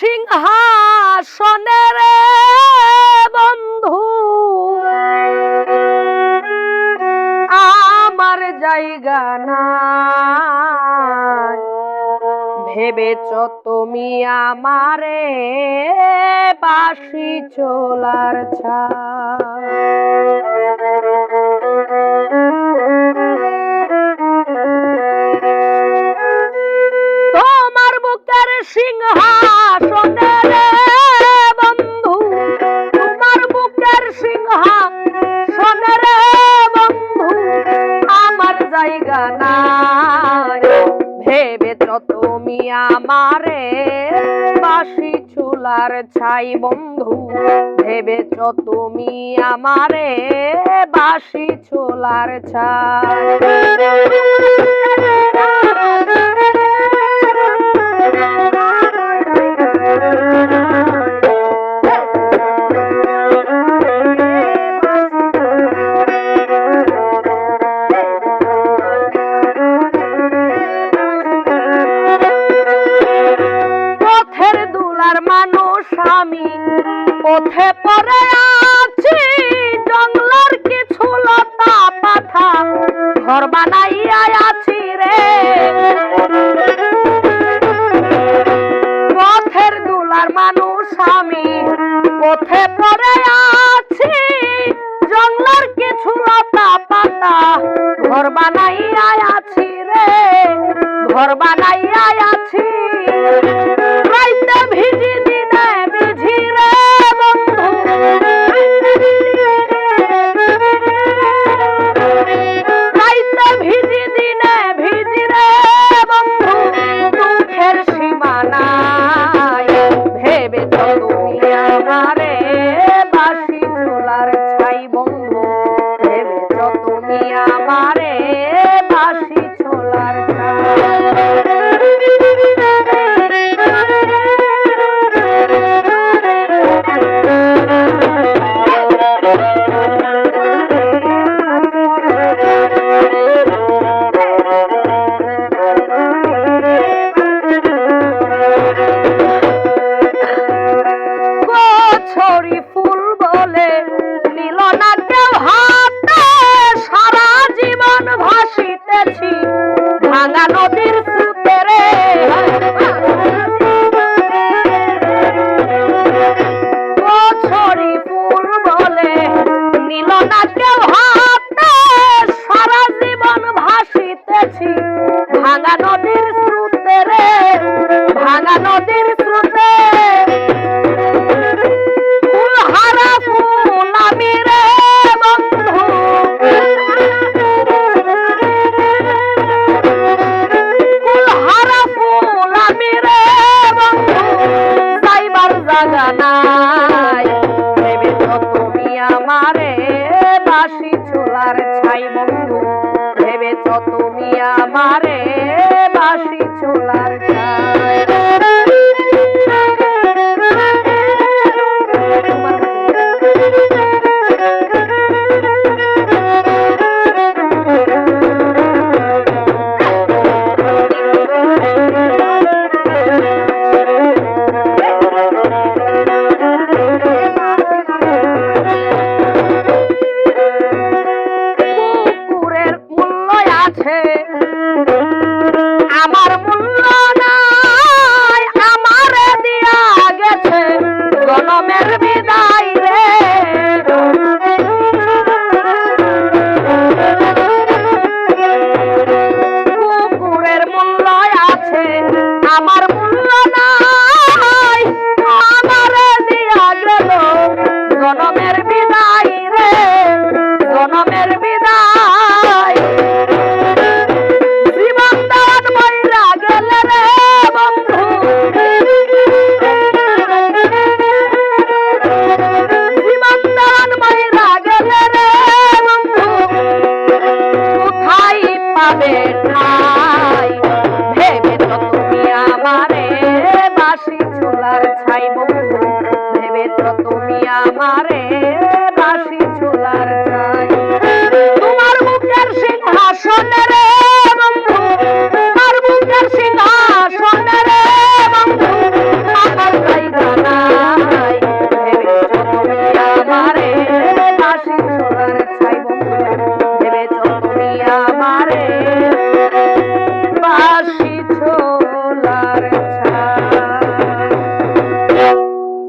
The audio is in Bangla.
সিংহাসনের বন্ধু। আমার জায়গা না ভেবেছ তুমি আমারে বাসি চোলার ছা সিংহাসনে রে বন্ধু, তোমার আমার জায়গা নাই। ভেবেছ তুমি আমারে বাসি চুলার ছাই বন্ধু। ভেবেছ তুমি আমারে বাসি চুলার ছাই। পথে পড়ে আছি, জঙ্গলার কিছু লতা পাথা ঘর বানাইয়া আছি রে। পথের দুলার মানুষ আমি, পথে পড়ে আছি, জঙ্গলার কিছু লতা পাতা। ঘর বানাইয়া আছি রে, ঘর বানাইয়া আছি। আমারে স্রোতে রে, ভাঙা নদীর স্রোতে। ফুলহারা ফুল আমি রে, বন্ধু। ফুলহারা ফুল আমি রে, বন্ধু। তুমি আমারে বাসি চোলার ছাই বন্ধু? বাসি পাবে ঠাই ভেবে তো তুমি আমারে বাসি চুলার ছাই বন্ধু। ভেবে তো তুমি আমার